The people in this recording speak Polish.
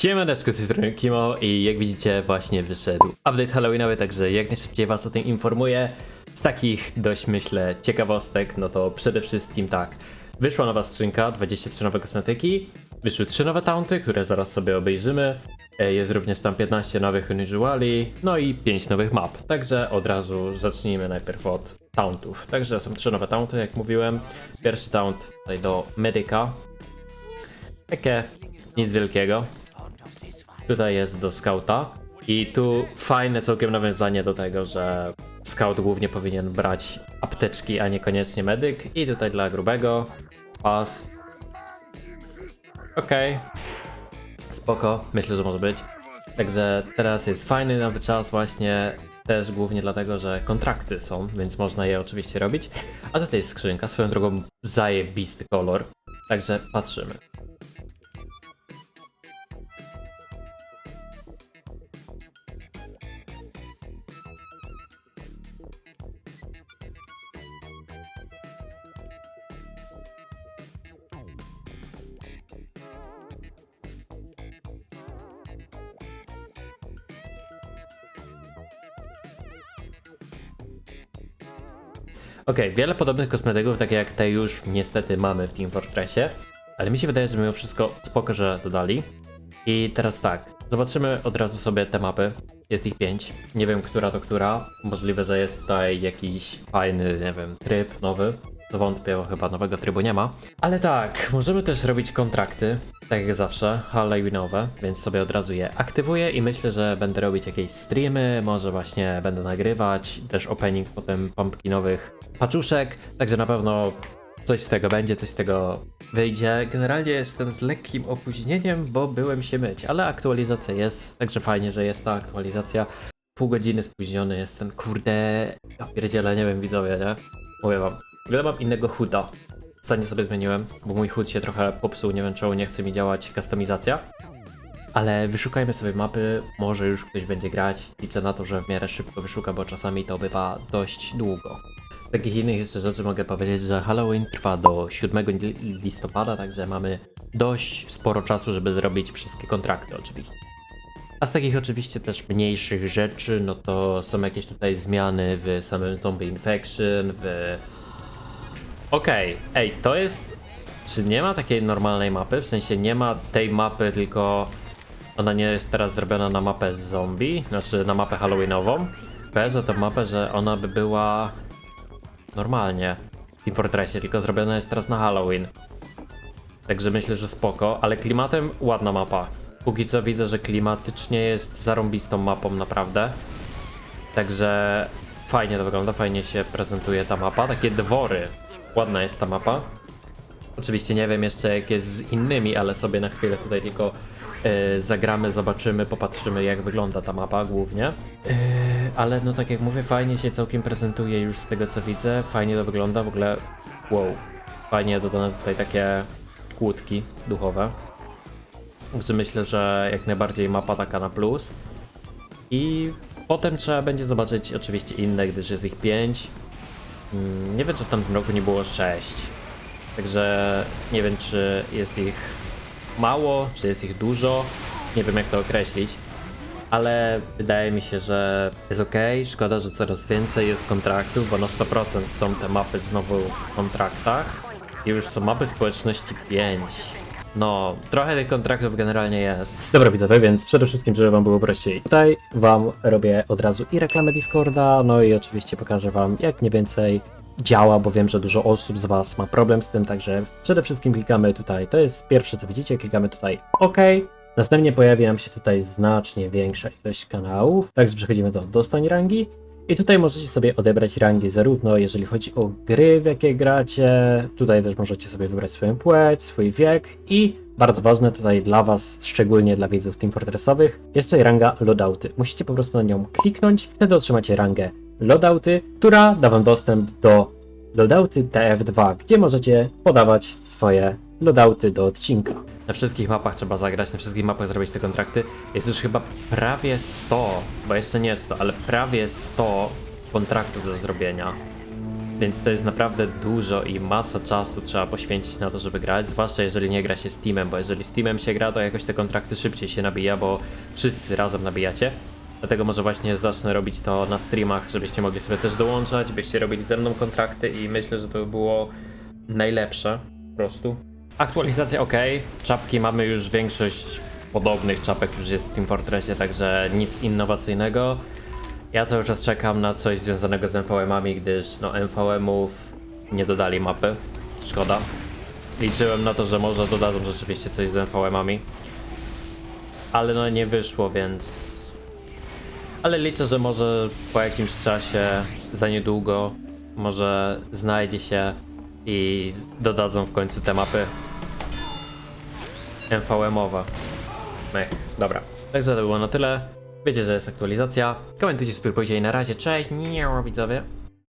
Siemaneczko, z tej Kimo i jak widzicie właśnie wyszedł update Halloweenowy, także jak najszybciej was o tym informuję. Z takich dość myślę ciekawostek, no to przede wszystkim tak, wyszła nowa skrzynka, 23 nowe kosmetyki, wyszły 3 nowe taunty, które zaraz sobie obejrzymy, E, jest również tam 15 nowych unusuali, no i 5 nowych map, także od razu zacznijmy najpierw od tauntów. Także są 3 nowe taunty, jak mówiłem, pierwszy taunt tutaj do Medyka, takie nic wielkiego. Tutaj jest do skauta. I tu fajne całkiem nawiązanie do tego, że scout głównie powinien brać apteczki, a niekoniecznie medyk. I tutaj dla grubego pas. Okej. Spoko, myślę, że może być. Także teraz jest fajny nowy czas właśnie też głównie dlatego, że kontrakty są, więc można je oczywiście robić. A tutaj jest skrzynka, swoją drogą zajebisty kolor. Także patrzymy. Okej, wiele podobnych kosmetyków, takie jak te już niestety mamy w Team Fortressie, ale mi się wydaje, że mimo wszystko spoko, że dodali. I teraz tak, zobaczymy od razu sobie te mapy. Jest ich pięć. Nie wiem, która to która. Możliwe, że jest tutaj jakiś fajny, nie wiem, tryb nowy. Wątpię, bo chyba nowego trybu nie ma. Ale tak, możemy też robić kontrakty, tak jak zawsze, Halloweenowe, więc sobie od razu je aktywuję i myślę, że będę robić jakieś streamy, może właśnie będę nagrywać, też opening potem pumpkinowych paczuszek, także na pewno coś z tego będzie, coś z tego wyjdzie. Generalnie jestem z lekkim opóźnieniem, bo byłem się myć, ale aktualizacja jest, także fajnie, że jest ta aktualizacja. Pół godziny spóźniony jestem, kurde, ja pierdzielę, nie wiem widzowie, nie? Mówię wam, ile mam innego huda. Ostatnio sobie zmieniłem, bo mój hud się trochę popsuł, nie wiem czemu nie chce mi działać kustomizacja. Ale wyszukajmy sobie mapy, może już ktoś będzie grać. Liczę na to, że w miarę szybko wyszuka, bo czasami to bywa dość długo. Z takich innych jeszcze rzeczy mogę powiedzieć, że Halloween trwa do 7 li- listopada, także mamy dość sporo czasu, żeby zrobić wszystkie kontrakty oczywiście. A z takich oczywiście też mniejszych rzeczy, no to są jakieś tutaj zmiany w samym Zombie Infection, w... Okej, ej, to jest... Czy nie ma takiej normalnej mapy? W sensie nie ma tej mapy, tylko ona nie jest teraz zrobiona na mapę z zombie, znaczy na mapę halloweenową. Że tą mapę, że ona by była normalnie w Team Fortressie, tylko zrobiona jest teraz na Halloween. Także myślę, że spoko, ale klimatem ładna mapa. Póki co widzę, że klimatycznie jest zarąbistą mapą naprawdę. Także fajnie to wygląda, fajnie się prezentuje ta mapa. Takie dwory. Ładna jest ta mapa. Oczywiście nie wiem jeszcze jak jest z innymi, ale sobie na chwilę tutaj tylko e, zagramy, zobaczymy, popatrzymy jak wygląda ta mapa głównie. E, ale no tak jak mówię, fajnie się całkiem prezentuje już z tego co widzę, fajnie to wygląda, w ogóle wow, fajnie dodane tutaj takie kłódki duchowe. Także myślę, że jak najbardziej mapa taka na plus. I potem trzeba będzie zobaczyć oczywiście inne, gdyż jest ich 5. Nie wiem, czy w tamtym roku nie było 6. Także nie wiem, czy jest ich mało, czy jest ich dużo. Nie wiem, jak to określić. Ale wydaje mi się, że jest ok. Szkoda, że coraz więcej jest kontraktów, bo na 100% są te mapy znowu w kontraktach. I już są mapy społeczności 5. No, trochę tych kontraktów generalnie jest. Dobra widzowie, więc przede wszystkim, żeby wam było prościej. Tutaj wam robię od razu i reklamę Discorda, no i oczywiście pokażę wam jak mniej więcej działa, bo wiem, że dużo osób z was ma problem z tym, także przede wszystkim klikamy tutaj, to jest pierwsze co widzicie, klikamy tutaj OK. Następnie pojawi nam się tutaj znacznie większa ilość kanałów, także przechodzimy do dostań rangi. I tutaj możecie sobie odebrać rangi zarówno jeżeli chodzi o gry, w jakie gracie, tutaj też możecie sobie wybrać swoją płeć, swój wiek i bardzo ważne tutaj dla Was, szczególnie dla widzów Team Fortressowych, jest tutaj ranga loadouty. Musicie po prostu na nią kliknąć, wtedy otrzymacie rangę loadouty, która da Wam dostęp do loadouty TF2, gdzie możecie podawać swoje loadouty do odcinka. Na wszystkich mapach trzeba zagrać, na wszystkich mapach zrobić te kontrakty. Jest już chyba prawie 100, bo jeszcze nie 100, ale prawie 100 kontraktów do zrobienia. Więc to jest naprawdę dużo i masa czasu trzeba poświęcić na to, żeby grać, zwłaszcza jeżeli nie gra się z Steamem, bo jeżeli z Steamem się gra, to jakoś te kontrakty szybciej się nabija, bo wszyscy razem nabijacie. Dlatego może właśnie zacznę robić to na streamach, żebyście mogli sobie też dołączać, byście robili ze mną kontrakty i myślę, że to by było najlepsze po prostu. Aktualizacja ok, czapki mamy już większość podobnych czapek już jest w Team Fortressie, także nic innowacyjnego. Ja cały czas czekam na coś związanego z MVM-ami, gdyż no MVM-ów nie dodali mapy. Szkoda. Liczyłem na to, że może dodadzą rzeczywiście coś z MVM-ami. Ale no nie wyszło, więc... Ale liczę, że może po jakimś czasie, za niedługo, może znajdzie się i dodadzą w końcu te mapy MVM-owe. Mech, dobra. Także to było na tyle. Wiecie, że jest aktualizacja. Komentujcie, spróbujcie i na razie. Cześć, nie widzowie.